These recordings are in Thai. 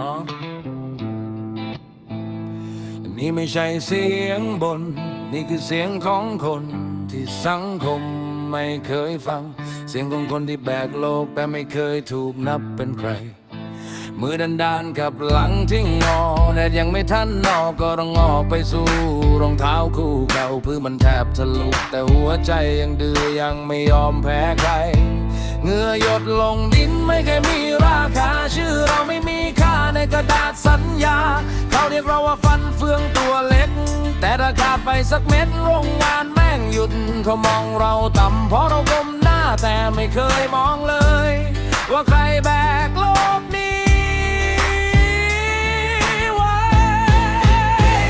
น้องนี่ไม่ใช่เสียงบน นี่คือเสียงของคนที่สังคมไม่เคยฟัง เสียงของคนที่แบกโลกแต่ไม่เคยถูกนับเป็นใคร มือดันดานกับหลังที่งอแดดยังไม่ทันนอกก็ต้องออกไปสู่รองเท้าคู่เก่าเพื่อมันแทบทะลุแต่หัวใจยังดื้อยังไม่ยอมแพ้ใคร เหงื่อหยดลงดินไม่เคยมีราคา ชื่อเราไม่มีค่าในกระดาษสัญญา เขาเรียกเราว่าฟันเฟืองตัวเล็ก แต่ถ้าขาดไปสักเม็ดโรงงานแม่งหยุด เขามองเราต่ำเพราะเราก้มหน้าแต่ไม่เคยมองเลย ว่าใครแบกโลกนี้ไว้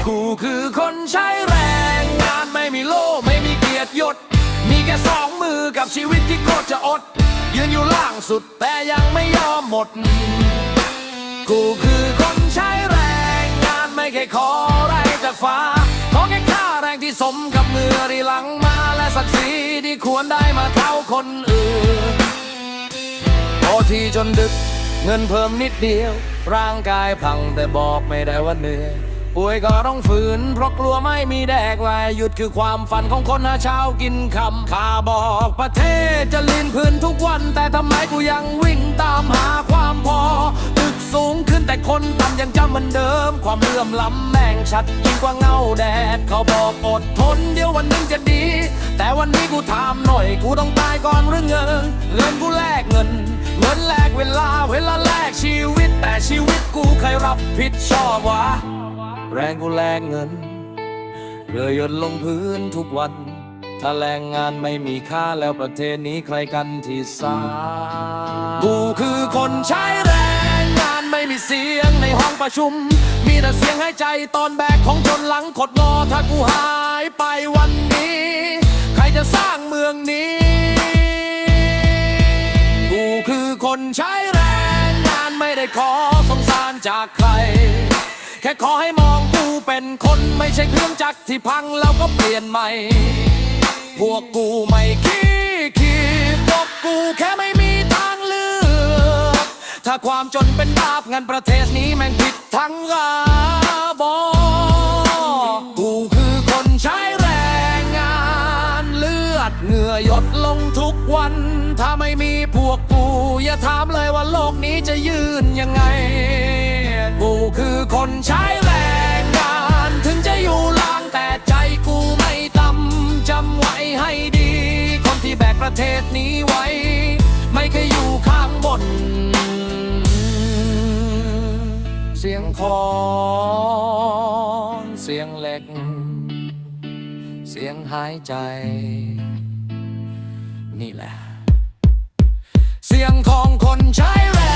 กูคือคนใช้แรงงานไม่มีโล่ไม่มีเกียรติยศมีแค่สองมือกับชีวิตที่โคตรจะอด ยืนอยู่ล่างสุดแต่ยังไม่ยอมหมด กูคือคนใช้แรงงานไม่เคยขออะไรจากฟ้า ขอแค่ค่าแรงที่สมกับเมือที่หลังมาและศักดิ์ศรีที่ควรได้มาเท่าคนอื่นโอที่จนดึกเงินเพิ่มนิดเดียว ร่างกายพังแต่บอกไม่ได้ว่าเหนื่อย ป่วยก็ต้องฝืน เพราะกลัวไม่มีแดกลายหยุดคือความฝันของคนหาเช้ากินคำข้าบอกประเทศจะลีนพื้นทุกวัน แต่ทำไมกูยังวิ่งตามหาความพอตึกสูงขึ้นแต่คนต่ำยังจำเหมือนเดิม ความเลื่อมล้ำแม่งชัดยิ่งกว่าเงาแดด เขาบอกอดทนเดี๋ยววันหนึงจะดี แต่วันนี้กูถามหน่อยกูต้องตายก่อนหรือเงินเงินกูแลกเงินเงินแลกเวลาเวลาแลกชีวิต แต่ชีวิตกูใครรับผิดชอบวะ แรงกูแลกเงินเรือหยดลงพื้นทุกวัน ถ้าแรงงานไม่มีค่าแล้วประเทศนี้ใครกันที่สร้างกูคือคนใช้แรงงานไม่มีเสียงในห้องประชุม มีแต่เสียงหายใจตอนแบกของชนหลังขดงอถ้ากูหายไปวันนี้ ใครจะสร้างเมืองนี้ กูคือคนใช้แรงงานไม่ได้ขอสงสารจากใคร แค่ขอให้มองกูเป็นคนไม่ใช่เครื่องจักรที่พังแล้วก็เปลี่ยนใหม่ พวกกูไม่ขี้ขี้พวกกูแค่ไม่มีทางเลือก ถ้าความจนเป็นบาปงั้นประเทศนี้แม่งผิดทั้งราบอกกูคือคนใช้แรงงานเลือดเหงื่อหยดลงทุกวัน ถ้าไม่มีพวกกู อย่าถามเลยว่าโลกนี้จะยืนยังไง กูคือคนใช้แรงงาน ถึงจะอยู่ล่างแต่ใจกูไม่ต่ำจำไว้ให้ดี คนที่แบกประเทศนี้ไว้ ไม่เคยอยู่ข้างบน เสียงคอนเสียงเหล็ก เสียงหายใจ นี่แหละ เสียงของคนใช้แรง